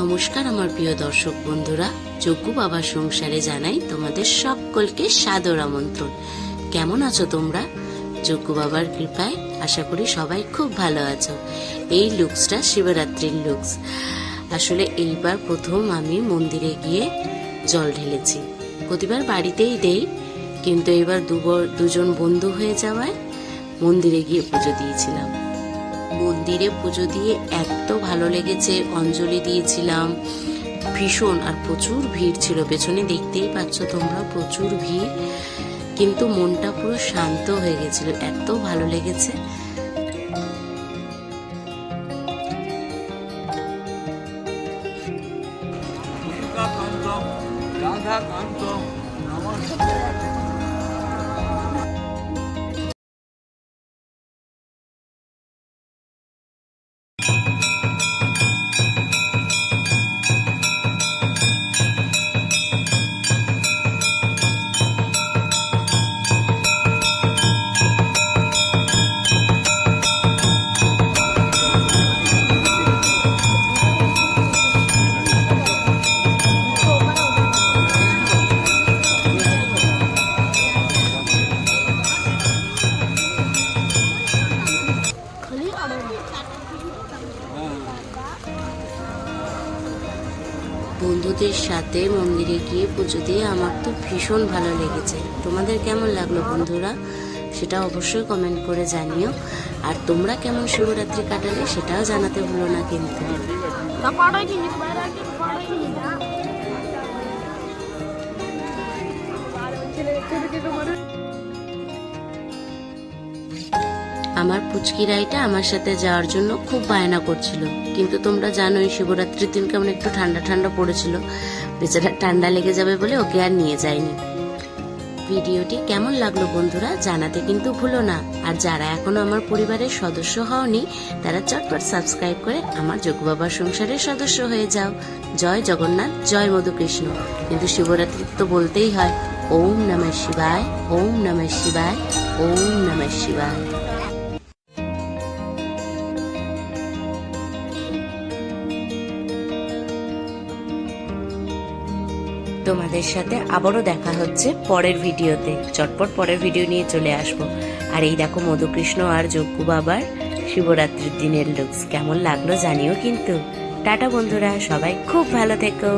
নমস্কার আমার প্রিয় দর্শক বন্ধুরা। যজ্ঞ বাবার সংসারে জানাই তোমাদের সকলকে সাদর আমন্ত্রণ। কেমন আছো তোমরা? যজ্ঞ বাবার কৃপায় আশা করি সবাই খুব ভালো আছো। এই লুকসটা শিবরাত্রির লুকস। আসলে এইবার প্রথম আমি মন্দিরে গিয়ে জল ঢেলেছি। প্রতিবার বাড়িতেই দেই, কিন্তু এবার দুজন বন্ধু হয়ে যাওয়ায় মন্দিরে গিয়ে পুজো দিয়েছিলাম। মন্দিরে পুজো দিয়ে এত ভালো লেগেছে, অঞ্জলি দিয়েছিলাম। ভীষণ, আর প্রচুর ভিড় ছিল, পেছনে দেখতেই পাচ্ছ তোমরা, প্রচুর ভিড়। কিন্তু মনটা পুরো শান্ত হয়ে গেছিল, এত ভালো লেগেছে। নমস্কার। বন্ধুদের সাথে মন্দিরে গিয়ে পুজো দিয়ে আমার তো ভীষণ ভালো লেগেছে। তোমাদের কেমন লাগল বন্ধুরা? সেটা অবশ্যই কমেন্ট করে জানিও। আর তোমরা কেমন শিবরাত্রি কাটালে সেটাও জানাতে ভুলো না কিন্তু। আমার পুচকি রাইটা আমার সাথে যাওয়ার জন্য খুব বায়না করছিল। কিন্তু তোমরা জানোই শিবরাত্রির দিন কেমন একটু ঠান্ডা ঠান্ডা পড়েছিল। বেচারা ঠান্ডা লেগে যাবে বলে ওকে আর নিয়ে যায়নি। ভিডিওটি কেমন লাগল বন্ধুরা জানাতে কিন্তু ভুলো না। আর যারা এখনও আমার পরিবারের সদস্য হওনি, তারা চটপট সাবস্ক্রাইব করে আমার যোগ বাবার সংসারের সদস্য হয়ে যাও। জয় জগন্নাথ, জয় মধুকৃষ্ণ। কিন্তু শিবরাত্রি তো বলতেই হয়, ওম নমঃ শিবায়, ওম নমঃ শিবায়, ওম নমঃ শিবায়। তোমাদের সাথে আবারও দেখা হচ্ছে পরের ভিডিওতে। চটপট পরের ভিডিও নিয়ে চলে আসব। আর এই দেখো মধুকৃষ্ণ আর যজ্ঞ বাবার শিবরাত্রির দিনের লুকস কেমন লাগল জানিও কিন্তু। টাটা বন্ধুরা, সবাই খুব ভালো থেকো।